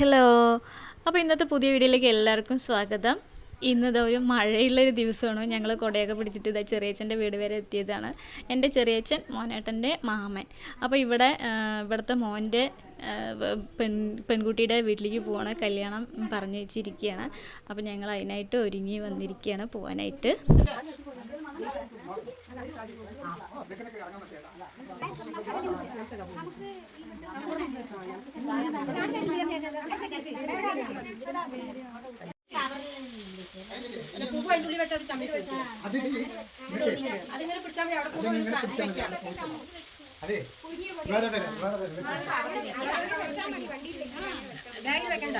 Hello അപ്പോൾ ഇന്നത്തെ പുതിയ വീഡിയോയിലേക്ക് എല്ലാവർക്കും സ്വാഗതം ഇന്നത് ഒരു മഴയുള്ളൊരു ദിവസമാണ് ഞങ്ങൾ കൊടയൊക്കെ പിടിച്ചിട്ട് ഇതാ ചെറിയച്ഛന്റെ വീട് വരെ എത്തിയതാണ് എന്റെ ചെറിയച്ഛൻ മോനേട്ടന്റെ മാമൻ അപ്പോൾ ഇവിടെ ഇവിടുത്തെ മോന്റെ പെൺ പെൺകുട്ടിയുടെ വീട്ടിലേക്ക് പോകണ കല്യാണം പറഞ്ഞു വെച്ചിരിക്കുകയാണ് അപ്പോൾ ഞങ്ങൾ അതിനായിട്ട് ഒരുങ്ങി വന്നിരിക്കുകയാണ് പോകാനായിട്ട് പൂവ് അത് വെക്കണ്ട.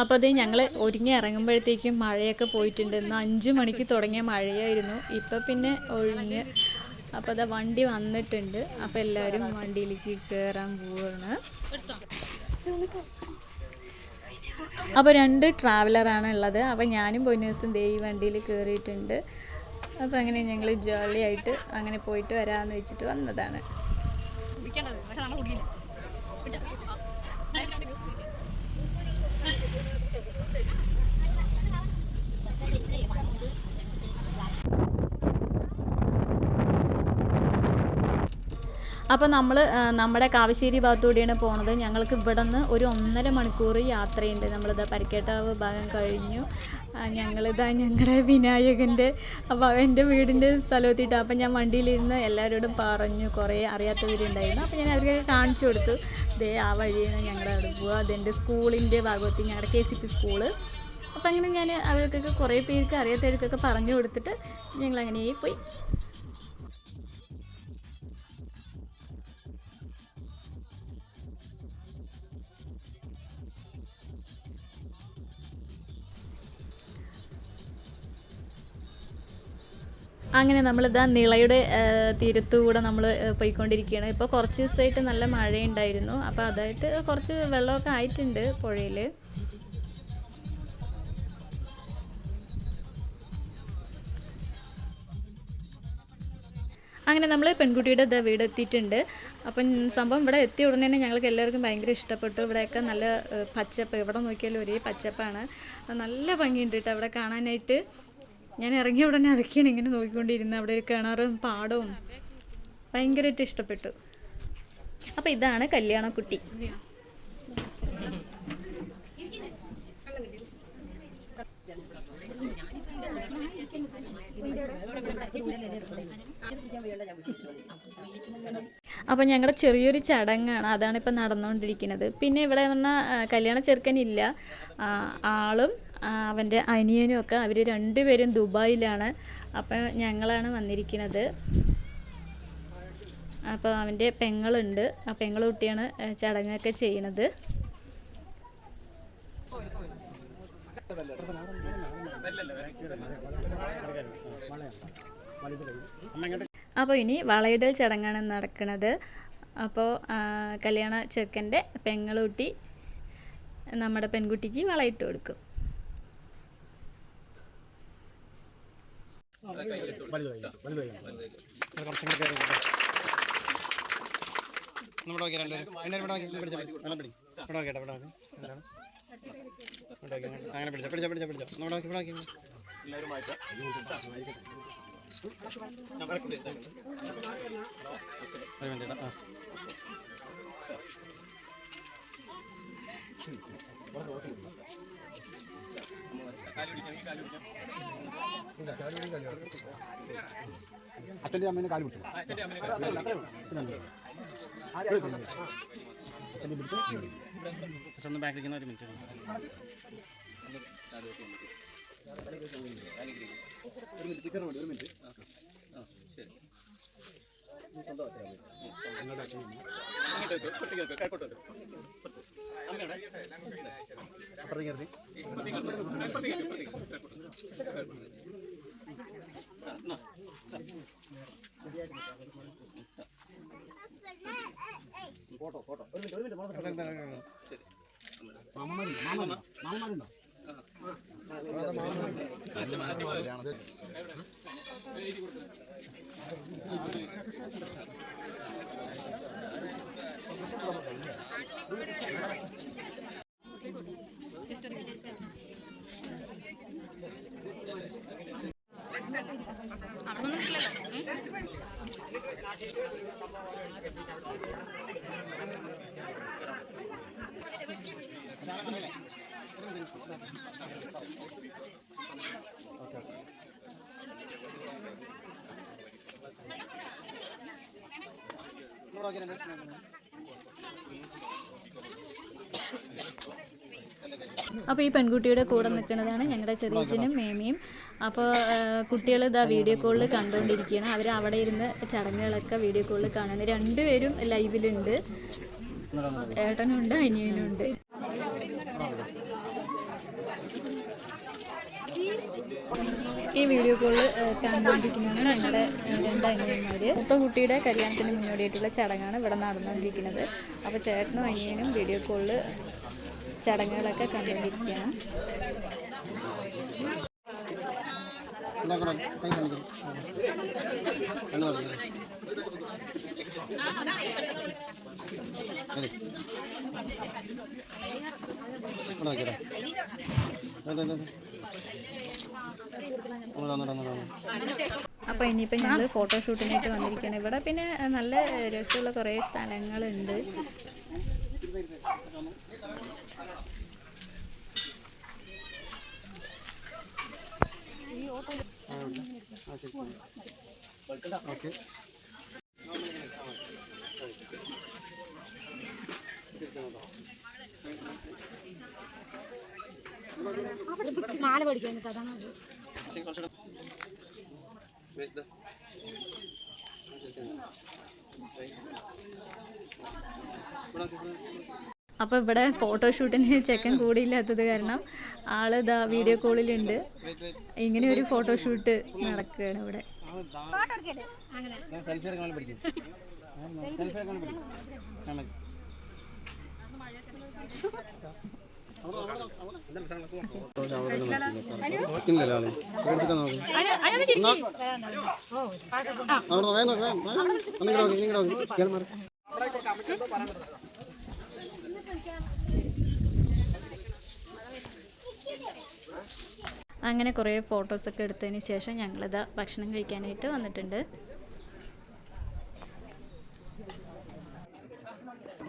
അപ്പോൾ അത് ഞങ്ങൾ ഒരുങ്ങി ഇറങ്ങുമ്പോഴത്തേക്കും മഴയൊക്കെ പോയിട്ടുണ്ട് ഇന്ന് അഞ്ച് മണിക്ക് തുടങ്ങിയ മഴയായിരുന്നു ഇപ്പോൾ പിന്നെ ഒഴിഞ്ഞ് അപ്പോൾ അതാ വണ്ടി വന്നിട്ടുണ്ട്. അപ്പോൾ എല്ലാവരും വണ്ടിയിലേക്ക് കേറാൻ പോവാണ്. അപ്പോൾ രണ്ട് ട്രാവലർ ആണ് ഉള്ളത്. അപ്പോൾ ഞാനും പൊന്നൂസും ദേ ഈ വണ്ടിയിൽ കേറിയിട്ടുണ്ട്. അപ്പോൾ അങ്ങനെ ഞങ്ങൾ ജോളിയായിട്ട് അങ്ങനെ പോയിട്ട് വരാന്ന് വെച്ചിട്ട് വന്നതാണ്. അപ്പോൾ നമ്മൾ നമ്മുടെ കാവശ്ശേരി ഭാഗത്തൂടെയാണ് പോണത്. ഞങ്ങൾക്ക് ഇവിടെ നിന്ന് ഒരു ഒന്നര മണിക്കൂർ യാത്രയുണ്ട്. നമ്മളിത് പരിക്കേട്ടാവ് ഭാഗം കഴിഞ്ഞു. ഞങ്ങളിതാ ഞങ്ങളുടെ വിനായകന്റെ അപ്പോൾ എന്റെ വീടിന്റെ സ്ഥലത്തിട്ട് അപ്പം ഞാൻ വണ്ടിയിലിരുന്ന് എല്ലാവരോടും പറഞ്ഞു. കുറേ അറിയാത്തവരുണ്ടായിരുന്നു. അപ്പോൾ ഞാൻ അവർക്ക് കാണിച്ചു കൊടുത്തു. ദേ ആ വഴിയാണ് ഞങ്ങളുടെ അവിടെ പോവുക അതെന്റെ സ്കൂളിന്റെ ഭാഗത്ത് ഞങ്ങളുടെ കെ സി പി സ്കൂൾ. അപ്പം അങ്ങനെ ഞാൻ അവർക്കൊക്കെ കുറേ പേർക്ക് അറിയാത്തവർക്കൊക്കെ പറഞ്ഞു കൊടുത്തിട്ട് ഞങ്ങളങ്ങനെ പോയി. അങ്ങനെ നമ്മളിതാ നിളയുടെ തീരത്തുകൂടെ നമ്മൾ പോയിക്കൊണ്ടിരിക്കുകയാണ് ഇപ്പോൾ കുറച്ച് ദിവസമായിട്ട് നല്ല മഴയുണ്ടായിരുന്നു. അപ്പോൾ അതായിട്ട് കുറച്ച് വെള്ളമൊക്കെ ആയിട്ടുണ്ട് പുഴയിൽ അങ്ങനെ നമ്മൾ പെൺകുട്ടിയുടെ ഇതാ വീട് എത്തിയിട്ടുണ്ട് അപ്പം സംഭവം ഇവിടെ എത്തിയ ഉടനെ തന്നെ ഞങ്ങൾക്ക് എല്ലാവർക്കും ഭയങ്കര ഇഷ്ടപ്പെട്ടു. ഇവിടെയൊക്കെ നല്ല പച്ചപ്പ് ഇവിടെ നോക്കിയാലും ഒരേ പച്ചപ്പാണ്. നല്ല ഭംഗിയുണ്ട് കേട്ടോ അവിടെ കാണാനായിട്ട്. ഞാൻ ഇറങ്ങിയ ഉടനെ അതൊക്കെയാണ് ഇങ്ങനെ നോക്കിക്കൊണ്ടിരുന്നത്. അവിടെ ഒരു കിണറും പാടവും. ഭയങ്കരമായിട്ട് ഇഷ്ടപ്പെട്ടു. അപ്പോൾ ഇതാണ് കല്യാണക്കുട്ടി. അപ്പോൾ ഞങ്ങളുടെ ചെറിയൊരു ചടങ്ങാണ്. അതാണ് ഇപ്പൊ നടന്നുകൊണ്ടിരിക്കുന്നത് പിന്നെ ഇവിടെ പറഞ്ഞാൽ കല്യാണ ചെറുക്കനില്ല. ആളും അവന്റെ അനിയനും ഒക്കെ അവർ രണ്ടുപേരും ദുബായിലാണ്. അപ്പോൾ ഞങ്ങളാണ് വന്നിരിക്കുന്നത്. അപ്പോൾ അവന്റെ പെങ്ങളുണ്ട്. ആ പെങ്ങൾ കുട്ടിയാണ് ചടങ്ങൊക്കെ ചെയ്യണത് അപ്പോൾ ഇനി വളയിടൽ ചടങ്ങാണ് നടക്കുന്നത്. അപ്പോൾ കല്യാണ ചെറുക്കന്റെ പെങ്ങളൂട്ടി നമ്മുടെ പെൺകുട്ടിക്ക് വളയിട്ട് കൊടുക്കും. അങ്ങനെ പിടിച്ചോ പിടിച്ചോ പിടിച്ചോ പിടിച്ചോ നമ്മുടെ നോക്കി ഇവിടെ അച്ഛന്റെ അമ്മേനെ കാലി വിട്ടു സ്വന്തം ബാക്കിലിരിക്കുന്ന ഒരു മിനിറ്റ് അപ്പുറത്തേക്ക് നിർത്തി ആ. ഓക്കെ അവിടുന്ന് കിട്ടില്ലല്ലോ അപ്പോൾ ഈ പെൺകുട്ടിയുടെ കൂടെ നിൽക്കുന്നതാണ് ഞങ്ങളുടെ ചെറിയച്ഛനും മേമയും. അപ്പോൾ കുട്ടികൾ ഇതാ വീഡിയോ കോളിൽ കണ്ടുകൊണ്ടിരിക്കുകയാണ് അവർ അവിടെ ഇരുന്ന് ചടങ്ങുകളൊക്കെ വീഡിയോ കോളിൽ കാണുന്നത് രണ്ടുപേരും ലൈവിലുണ്ട് ഏട്ടനുണ്ട് അനിയനുണ്ട്. ഈ വീഡിയോ കോൾ കണ്ടുകൊണ്ടിരിക്കുന്നതാണ് ഞങ്ങളുടെ രണ്ട് അനിയന്മാർ മൂത്ത കുട്ടിയുടെ കല്യാണത്തിന് മുന്നോടിയായിട്ടുള്ള ചടങ്ങാണ് ഇവിടെ നടന്നുകൊണ്ടിരിക്കുന്നത്. അപ്പോൾ ചേട്ടനും അനിയനും വീഡിയോ കോളിൽ ചടങ്ങുകളൊക്കെ കണ്ടുകൊണ്ടിരിക്കുകയാണ്. അതെ അതെ അതെ അപ്പോൾ ഇനിയിപ്പോൾ ഞങ്ങൾ ഫോട്ടോഷൂട്ടിനായിട്ട് വന്നിരിക്കുകയാണ് ഇവിടെ പിന്നെ നല്ല രസമുള്ള കുറേ സ്ഥലങ്ങളുണ്ട്. ഓക്കെ മാല അപ്പോൾ ഇവിടെ ഫോട്ടോഷൂട്ടിന് ചെക്കൻ കൂടിയില്ലാത്തത് കാരണം ആൾ ഇതാ വീഡിയോ കോളിലുണ്ട് ഇങ്ങനെ ഒരു ഫോട്ടോഷൂട്ട് നടക്കുകയാണ് ഇവിടെ. സെൽഫി എടുക്കാൻ സെൽഫി ആണ്. അവിടെ അവിടെ നോക്കി. അങ്ങനെ കുറേ ഫോട്ടോസൊക്കെ എടുത്തതിന് ശേഷം ഞങ്ങളിതാ ഭക്ഷണം കഴിക്കാനായിട്ട് വന്നിട്ടുണ്ട്.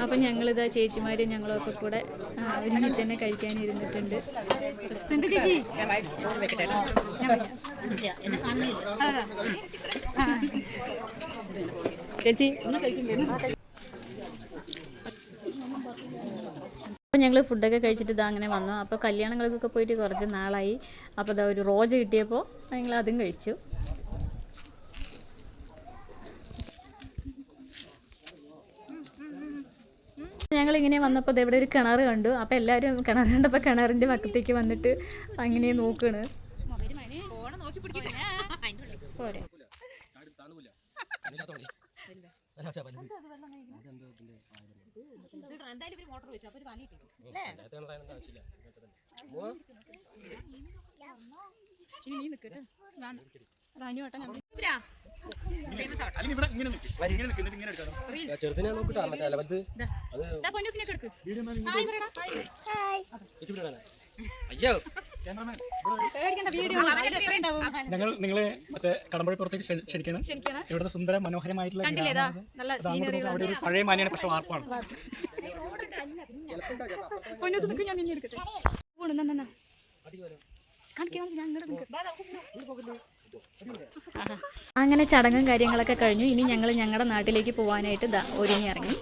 അപ്പം ഞങ്ങളിതാ ചേച്ചിമാരും ഞങ്ങളൊക്കെ കൂടെ ആ, ഒരുമിച്ച് തന്നെ കഴിക്കാനിരുന്നിട്ടുണ്ട്. അപ്പോൾ ഞങ്ങൾ ഫുഡൊക്കെ കഴിച്ചിട്ട് ഇതാ അങ്ങനെ വന്നു. അപ്പോൾ കല്യാണങ്ങൾക്കൊക്കെ പോയിട്ട് കുറച്ച് നാളായി. അപ്പോൾ ഇതാ ഒരു റോജ കിട്ടിയപ്പോൾ ഞങ്ങൾ അതും കഴിച്ചു. ഞങ്ങളിങ്ങനെ വന്നപ്പോൾ ഇവിടെ ഒരു കിണർ കണ്ടു. അപ്പോൾ എല്ലാവരും കിണർ കണ്ടപ്പോൾ കിണറിന്റെ പക്കത്തേക്ക് വന്നിട്ട് അങ്ങനെ നോക്കണ്. പോരെ. ചെറുതിനെ നോക്കിട്ടാ മറ്റേ അലവത്ത് അയ്യോ. ഞങ്ങൾ നിങ്ങളെ മറ്റേ കടമ്പഴി പുറത്തേക്ക് ക്ഷണിക്കണം. ഇവിടുത്തെ സുന്ദര മനോഹരമായിട്ടുള്ള അവിടെ ഒരു പഴയ മാനിയാണ് പക്ഷെ വാർപ്പാണ്. അങ്ങനെ ചടങ്ങും കാര്യങ്ങളൊക്കെ കഴിഞ്ഞു. ഇനി ഞങ്ങൾ ഞങ്ങളുടെ നാട്ടിലേക്ക് പോവാനായിട്ട് ദാ ഒരുങ്ങി ഇറങ്ങി.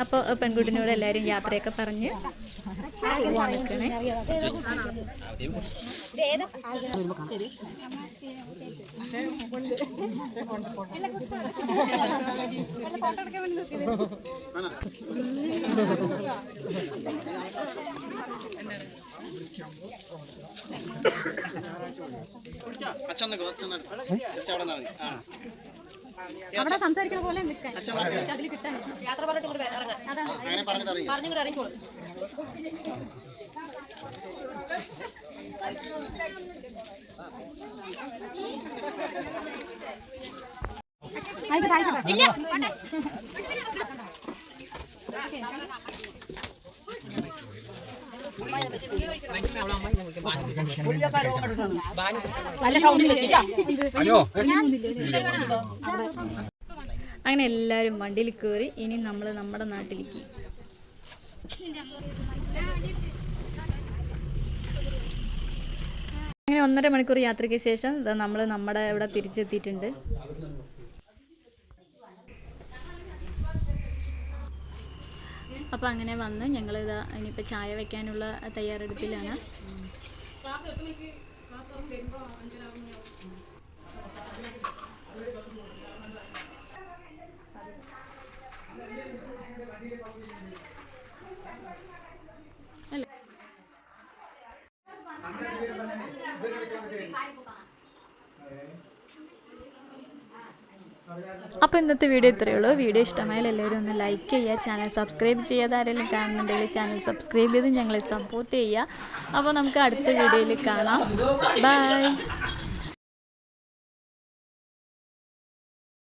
അപ്പോൾ പെൺകുട്ടിനോട് എല്ലാവരും യാത്രയൊക്കെ പറഞ്ഞ് പോവാൻ നിൽക്കണേ അച്ഛൻ അച്ഛൻ അവിടെ ആ. അവിടെ സംസാരിക്കുന്ന പോലെ നിൽക്കാൻ അതിൽ കിട്ടാൻ യാത്ര പറഞ്ഞിട്ട് ഇങ്ങോട്ട് ഇറങ്ങാം. അതാണ്. അറിയില്ല. പറഞ്ഞിങ്ങോട്ട് ഇറങ്ങിക്കോളൂ. ആയിക്കോട്ടെ ആയിക്കോട്ടെ. അങ്ങനെ എല്ലാരും വണ്ടിയിൽ കയറി ഇനി നമ്മൾ നമ്മുടെ നാട്ടിലേക്ക്. അങ്ങനെ ഒന്നര മണിക്കൂർ യാത്രയ്ക്ക് ശേഷം നമ്മൾ നമ്മുടെ ഇവിടെ തിരിച്ചെത്തിയിട്ടുണ്ട്. അപ്പോൾ അങ്ങനെ വന്ന് ഞങ്ങൾ ഇതാ ഇനിയിപ്പോൾ ചായ വയ്ക്കാനുള്ള തയ്യാറെടുപ്പിലാണ്. അപ്പോൾ ഇന്നത്തെ വീഡിയോ ഇത്രയേ ഉള്ളൂ. വീഡിയോ ഇഷ്ടമായാൽ എല്ലാവരും ഒന്ന് ലൈക്ക് ചെയ്യുക. ചാനൽ സബ്സ്ക്രൈബ് ചെയ്യാതെ ആരെങ്കിലും കാണുന്നുണ്ടെങ്കിൽ ചാനൽ സബ്സ്ക്രൈബ് ചെയ്ത് ഞങ്ങളെ സപ്പോർട്ട് ചെയ്യുക. അപ്പോൾ നമുക്ക് അടുത്ത വീഡിയോയിൽ കാണാം. ബൈ